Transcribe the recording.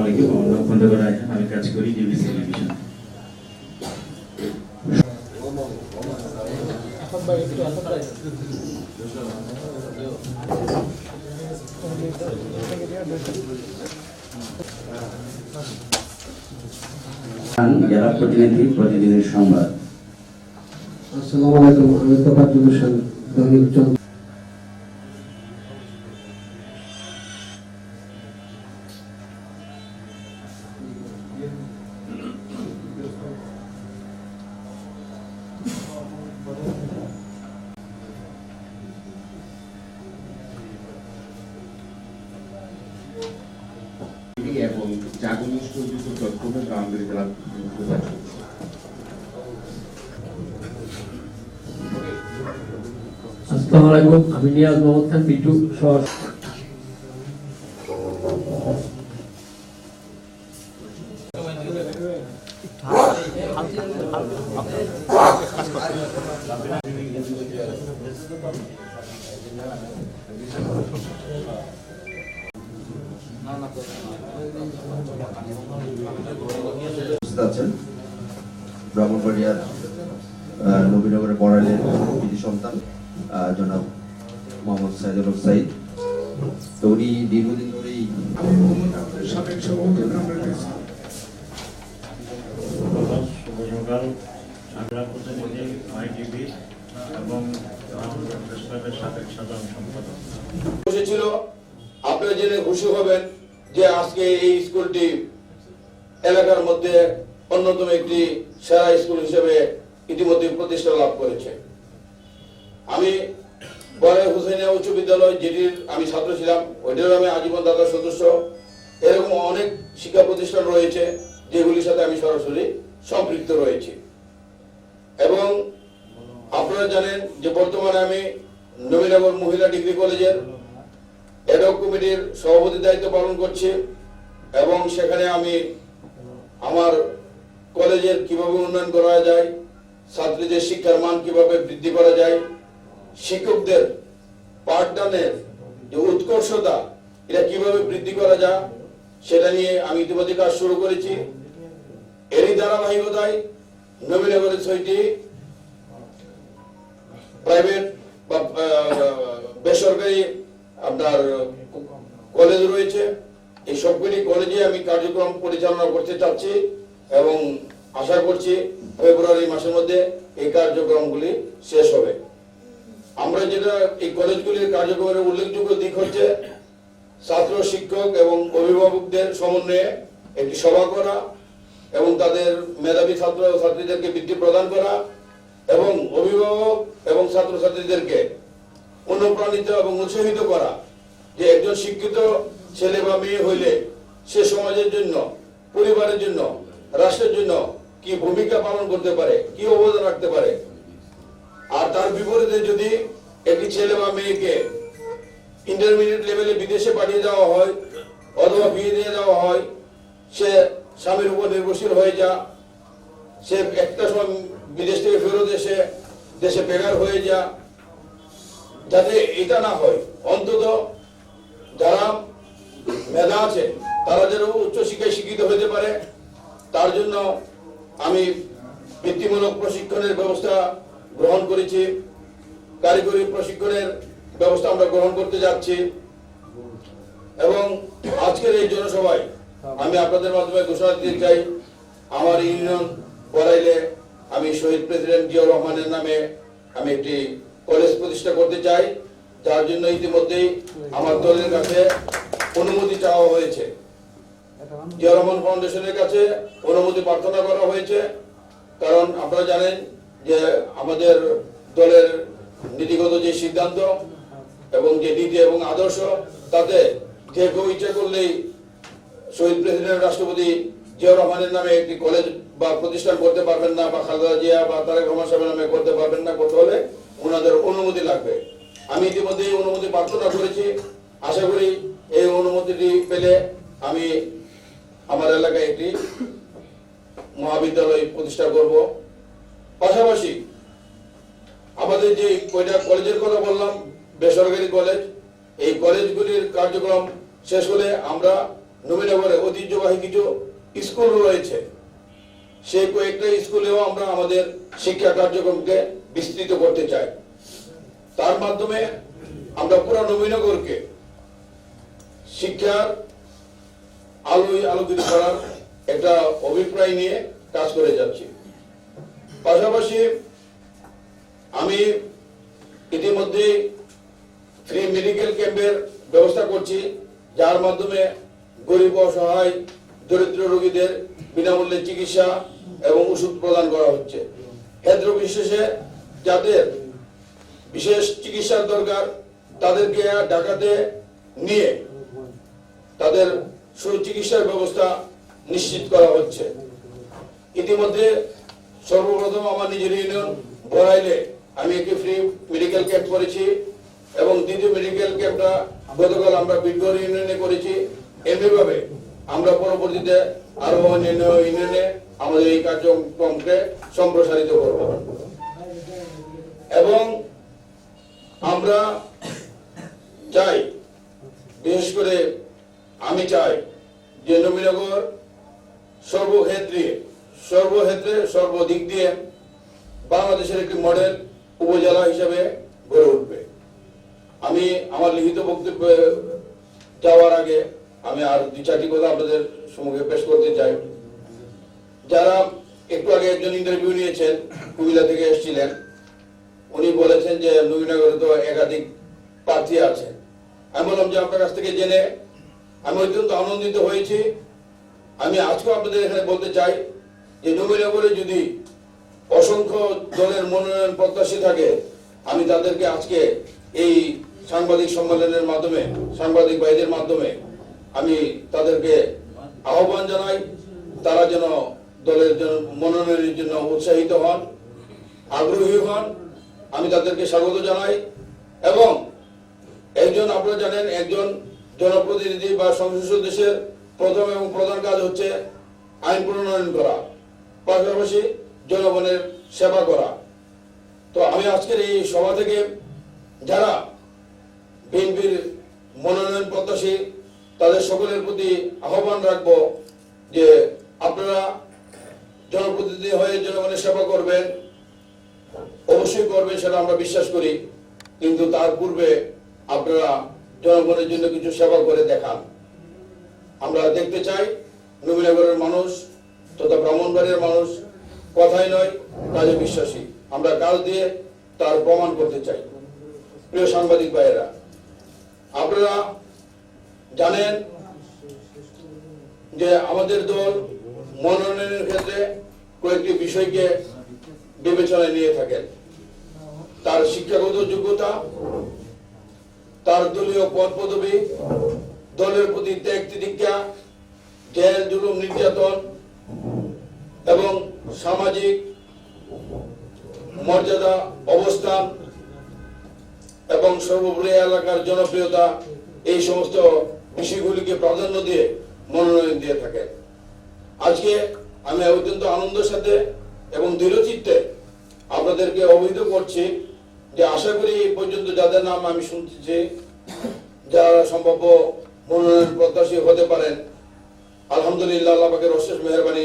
আলাইকুম আমি কাজ করি ডিবিসি টেলিভিশন। প্রতিনিধি, প্রতিদিনের সংবাদ। আসসালামু আলাইকুম, আমি হোসেন দৈনিক চন্দ্র। এবং জাগরণ সংযুক্ত চট্টগ্রাম গ্রামীণ জেলা নির্বাচন আসসালামু আলাইকুম আমি নিয়াজ মোহাম্মদ খান বিটু শহর আছেন ব্রাহ্মণবাড়িয়ার নবীনগরের বড়াইলের কৃতি সন্তান জনাব মোহাম্মদ সাইদুল সাইদ। আজকে এই স্কুলটি এলাকার মধ্যে অন্যতম একটি সেরা স্কুল হিসেবে ইতিমধ্যে প্রতিষ্ঠা লাভ করেছে। আমি বড় হুসেনিয়া উচ্চ বিদ্যালয় যেটির আমি ছাত্র ছিলাম ওইটার আমি আজীবন দাদার সদস্য। এরকম অনেক শিক্ষা প্রতিষ্ঠান রয়েছে, যেগুলির সাথে আমি সরাসরি সম্পৃক্ত রয়েছি। এবং আপনারা জানেন যে বর্তমানে আমি নবীনগর মহিলা ডিগ্রি কলেজের এডক কমিটির সভাপতি দায়িত্ব পালন করছি এবং সেখানে আমি আমার কলেজের কীভাবে উন্নয়ন করা যায়, ছাত্রীদের শিক্ষার মান কীভাবে বৃদ্ধি করা যায়, শিক্ষকদের পাঠদানের যে উৎকর্ষতা, এটা কীভাবে বৃদ্ধি করা যায়, সেটা নিয়ে আমি ইতিমধ্যে কাজ শুরু করেছি। এরই ধারাবাহিকতায় নবীনগরের ছয়টি প্রাইভেট আপনার কলেজ রয়েছে। এই সবগুলি কলেজে আমি কার্যক্রম পরিচালনা করতে চাচ্ছি এবং আশা করছি ফেব্রুয়ারি মাসের মধ্যে এই কার্যক্রমগুলি শেষ হবে। আমরা যেটা এই কলেজগুলির কার্যক্রমের উল্লেখযোগ্য দিক হচ্ছে ছাত্র শিক্ষক এবং অভিভাবকদের সমন্বয়ে একটি সভা করা এবং তাদের মেধাবী ছাত্র ছাত্রীদেরকে বৃত্তি প্রদান করা এবং অভিভাবক এবং ছাত্রছাত্রীদেরকে অনুপ্রাণিত এবং উৎসাহিত করা। যে একজন শিক্ষিত ছেলে বা মেয়ে হইলে সে সমাজের জন্য, পরিবারের জন্য, রাষ্ট্রের জন্য কি ভূমিকা পালন করতে পারে, কি অবদান রাখতে পারে? আর তার বিপরীতে যদি একটি ছেলে বা মেয়েকে ইন্টারমিডিয়েট লেভেলে বিদেশে পাঠিয়ে দেওয়া হয় অথবা বিয়ে দিয়ে দেওয়া হয়, সে স্বামীর উপর নির্ভরশীল হয়ে যা, সে একটা সময় বিদেশ থেকে ফেরত এসে দেশে বেকার হয়ে যা, যাতে এটা না হয়। অন্তত যারা মেধা আছে, তারা যেন উচ্চশিক্ষায় শিক্ষিত হতে পারে। তার জন্য আমি বৃত্তিমূলক প্রশিক্ষণের ব্যবস্থা গ্রহণ করেছি। কারিগরি প্রশিক্ষণের ব্যবস্থা আমরা গ্রহণ করতে যাচ্ছি। এবং আজকের এই জনসভায় আমি আপনাদের মাধ্যমে ঘোষণা দিতে চাই, আমার ইউনিয়ন বড়াইলে আমি শহীদ প্রেসিডেন্ট জিয়াউর রহমানের নামে আমি একটি কলেজ প্রতিষ্ঠা করতে চাই। যার জন্য ইতিমধ্যেই আমার দলের কাছে অনুমতি চাওয়া হয়েছে। জিয়া রহমান ফাউন্ডেশনের কাছে অনুমতি প্রার্থনা করা হয়েছে। কারণ আপনারা জানেন যে আমাদের দলের নীতিগত যে সিদ্ধান্ত এবং যে নীতি এবং আদর্শ, তাতে যে কেউ ইচ্ছা করলেই শহীদ প্রেসিডেন্ট রাষ্ট্রপতি জিয়া রহমানের নামে একটি কলেজ বা প্রতিষ্ঠান করতে পারবেন না বা খালেদা জিয়া বা তারেক রহমান সাহেবের নামে করতে পারবেন না করতে হলে ইতিমধ্যে অনুমতি প্রার্থনা করেছি। আশা করি এই অনুমতিটি পেলে আমি আমার এলাকায় একটি মহাবিদ্যালয় প্রতিষ্ঠা করব। পাশাপাশি আমাদের যে কয়টা কলেজের কথা বললাম, বেসরকারি কলেজ, এই কলেজগুলির কার্যক্রম শেষ হলে আমরা নবীনগরে ঐতিহ্যবাহী কিছু স্কুল রয়েছে। সেই কয়েকটা স্কুলেও আমরা আমাদের শিক্ষা কার্যক্রমকে বিস্তৃত করতে চাই। তার মাধ্যমে আমরা পুরো নবীনগরকে শিক্ষার আলোয় আলোকিত করার একটা অভিপ্রায় নিয়ে কাজ করে যাচ্ছি। পাশাপাশি আমি ইতিমধ্যে ফ্রি মেডিকেল ক্যাম্পের ব্যবস্থা করছি, যার মাধ্যমে গরিব, অসহায়, দরিদ্র রোগীদের বিনামূল্যে চিকিৎসা এবং ওষুধ প্রদান করা হচ্ছে। ক্ষেত্র বিশেষে যাদের বিশেষ চিকিৎসার দরকার তাদেরকে ঢাকাতে নিয়ে তাদের সুচিকিৎসার ব্যবস্থা নিশ্চিত করা হচ্ছে। ইতিমধ্যে সর্বপ্রথম আমার নিজের ইউনিয়ন বড়াইলে আমি একটি ফ্রি মেডিকেল ক্যাম্প করেছি এবং দ্বিতীয় মেডিকেল ক্যাম্পটা গতকাল আমরা বিডগড় ইউনিয়নে করেছি। এমনিভাবে আমরা পরবর্তীতে আরও অন্যান্য ইউনিয়নে আমাদের এই কার্যক্রমকে সম্প্রসারিত করব। এবং আমরা চাই, বিশেষ করে আমি চাই যে নবীনগর সর্বক্ষেত্রে সর্বক্ষেত্রে সর্বদিক দিয়ে বাংলাদেশের একটি মডেল উপজেলা হিসেবে গড়ে উঠবে। আমি আমার লিখিত বক্তব্যে যাওয়ার আগে আমি আর দুই চারটি কথা আপনাদের সম্মুখে পেশ করতে চাই। যারা একটু আগে একজন ইন্টারভিউ নিয়েছেন, কুমিল্লা থেকে এসেছিলেন উনি বলেছেন যে নবীনগরে তো একাধিক প্রার্থী আছে। আমি বললাম যে আপনার কাছ থেকে জেনে আমি অত্যন্ত আনন্দিত হয়েছি। আমি আজকেও আপনাদের এখানে বলতে চাই যে নবীনগরে যদি অসংখ্য দলের মনোনয়ন প্রত্যাশী থাকে, আমি তাদেরকে আজকে এই সাংবাদিক সম্মেলনের মাধ্যমে, সাংবাদিক ভাইদের মাধ্যমে আমি তাদেরকে আহ্বান জানাই, তারা যেন দলের জন্য মনোনয়নের জন্য উৎসাহিত হন, আগ্রহী হন। আমি তাদেরকে স্বাগত জানাই এবং একজন আপনারা জানেন, একজন জনপ্রতিনিধি বা সংসদ সদস্যের প্রথম এবং প্রধান কাজ হচ্ছে আইন প্রণয়ন করা, পাশাপাশি জনগণের সেবা করা। তো আমি আজকের এই সভা থেকে যারা বিএনপির মনোনয়ন প্রত্যাশী, তাদের সকলের প্রতি আহ্বান রাখব যে আপনারা জনপ্রতিনিধি হয়ে জনগণের সেবা করবেন। অবশ্যই করবেন সেটা আমরা বিশ্বাস করি, কিন্তু তার পূর্বে আপনারা জনগণের জন্য কিছু সেবা করে দেখান। আমরা দেখতে চাই, নবীনগরের মানুষ তথা ব্রাহ্মণবাড়িয়ার মানুষ কথাই নয়, কাজে বিশ্বাসী। আমরা কাজ দিয়ে তার প্রমাণ করতে চাই। প্রিয় সাংবাদিক ভাইয়েরা, আপনারা জানেন যে আমাদের দল মনোনয়নের ক্ষেত্রে কয়েকটি বিষয়কে বিবেচনায় নিয়ে থাকেন। তার শিক্ষাগত যোগ্যতা, তার দলীয় পদ পদবী দলের প্রতি ত্যাগ তিতিক্ষা জেল জুলুম নির্যাতন এবং সামাজিক মর্যাদা, অবস্থান এবং সর্বোপরি এলাকার জনপ্রিয়তা, এই সমস্ত বিষয়গুলিকে প্রাধান্য দিয়ে মনোনয়ন দিয়ে থাকেন। আজকে আমি অত্যন্ত আনন্দের সাথে এবং দৃঢ়চিত্তে আপনাদেরকে অবহিত করছি যে আশা করি এই পর্যন্ত যাদের নাম আমি শুনতেছি যারা সম্ভাব্য মনোনয়ন প্রত্যাশী হতে পারেন, আলহামদুলিল্লাহ, আল্লাহ পাকের অশেষ মেহরবানি।